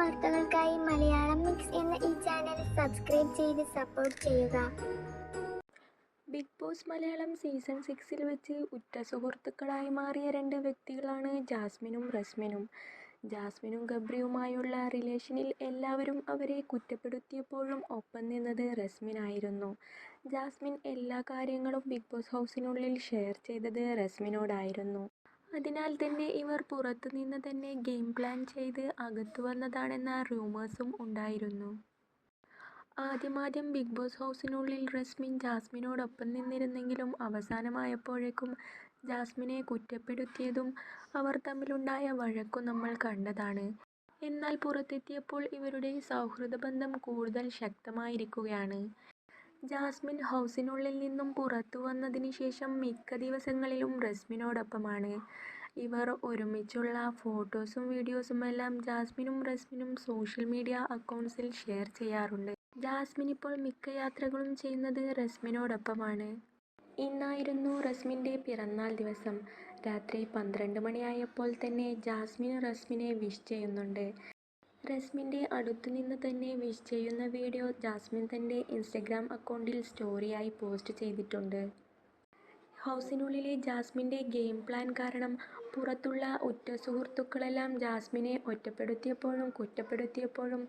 വാർത്തകൾക്കായി മലയാളം മിക്സ് എന്ന ഈ ചാനൽ സബ്സ്ക്രൈബ് ചെയ്ത് സപ്പോർട്ട് ചെയ്യുക. ബിഗ് ബോസ് മലയാളം സീസൺ സിക്സിൽ വെച്ച് ഉറ്റ സുഹൃത്തുക്കളായി മാറിയ രണ്ട് വ്യക്തികളാണ് ജാസ്മിനും റസ്മിനും. ജാസ്മിനും ഗബ്രിയുമായുള്ള റിലേഷനിൽ എല്ലാവരും അവരെ കുറ്റപ്പെടുത്തിയപ്പോഴും ഒപ്പം നിന്നത് റസ്മിനായിരുന്നു. ജാസ്മിൻ എല്ലാ കാര്യങ്ങളും ബിഗ് ബോസ് ഹൗസിനുള്ളിൽ ഷെയർ ചെയ്തത് റസ്മിനോടായിരുന്നു. അതിനാൽ തന്നെ ഇവർ പുറത്തു നിന്ന് തന്നെ ഗെയിം പ്ലാൻ ചെയ്ത് അകത്തു വന്നതാണെന്ന റൂമേഴ്സും ഉണ്ടായിരുന്നു. ആദ്യമാദ്യം ബിഗ് ബോസ് ഹൗസിനുള്ളിൽ റസ്മിൻ ജാസ്മിനോടൊപ്പം നിന്നിരുന്നെങ്കിലും അവസാനമായപ്പോഴേക്കും ജാസ്മിനെ കുറ്റപ്പെടുത്തിയതും അവർ തമ്മിലുണ്ടായ വഴക്കും നമ്മൾ കണ്ടതാണ്. എന്നാൽ പുറത്തെത്തിയപ്പോൾ ഇവരുടെ സൗഹൃദ ബന്ധം കൂടുതൽ ശക്തമായിരിക്കുകയാണ്. ജാസ്മിൻ ഹൗസിനുള്ളിൽ നിന്നും പുറത്തു വന്നതിന് ശേഷം മിക്ക ദിവസങ്ങളിലും റസ്മിനോടൊപ്പമാണ്. ഇവർ ഒരുമിച്ചുള്ള ഫോട്ടോസും വീഡിയോസും എല്ലാം ജാസ്മിനും റസ്മിനും സോഷ്യൽ മീഡിയ അക്കൗണ്ട്സിൽ ഷെയർ ചെയ്യാറുണ്ട്. ജാസ്മിൻ ഇപ്പോൾ മിക്ക യാത്രകളും ചെയ്യുന്നത് റസ്മിനോടൊപ്പമാണ്. ഇന്നായിരുന്നു റസ്മിന്റെ പിറന്നാൾ ദിവസം. രാത്രി പന്ത്രണ്ട് മണിയായപ്പോൾ തന്നെ ജാസ്മിൻ റസ്മിനെ വിഷ് ചെയ്യുന്നുണ്ട്. റസ്മിന്റെ അടുത്തുനിന്ന് തന്നെ വിഷ് ചെയ്യുന്ന വീഡിയോ ജാസ്മിൻ തന്റെ ഇൻസ്റ്റഗ്രാം അക്കൗണ്ടിൽ സ്റ്റോറിയായി പോസ്റ്റ് ചെയ്തിട്ടുണ്ട്. ഹൗസിനുള്ളിലെ ജാസ്മിന്റെ ഗെയിം പ്ലാൻ കാരണം പുറത്തുള്ള ഉറ്റ സുഹൃത്തുക്കളെല്ലാം ജാസ്മിനെ ഒറ്റപ്പെടുത്തിയപ്പോഴും കുറ്റപ്പെടുത്തിയപ്പോഴും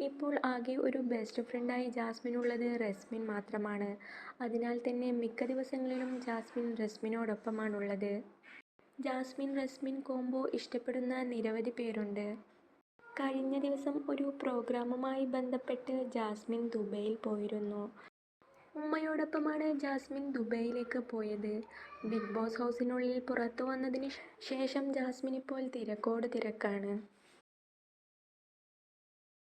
ഇപ്പോൾ ആകെ ഒരു ബെസ്റ്റ് ഫ്രണ്ടായി ജാസ്മിൻ ജാസ്മിനുള്ളത് റസ്മിൻ മാത്രമാണ്. അതിനാൽ തന്നെ മിക്ക ദിവസങ്ങളിലും ജാസ്മിൻ റസ്മിനോടൊപ്പമാണുള്ളത് ജാസ്മിൻ റസ്മിൻ കോംബോ ഇഷ്ടപ്പെടുന്ന നിരവധി പേരുണ്ട്. കഴിഞ്ഞ ദിവസം ഒരു പ്രോഗ്രാമുമായി ബന്ധപ്പെട്ട് ജാസ്മിൻ ദുബൈയിൽ പോയിരുന്നു. ഉമ്മയോടൊപ്പമാണ് ജാസ്മിൻ ദുബൈയിലേക്ക് പോയത്. ബിഗ് ബോസ് ഹൗസിനുള്ളിൽ പുറത്തു വന്നതിന് ശേഷം ജാസ്മിൻ ഇപ്പോൾ തിരക്കോട് തിരക്കാണ്.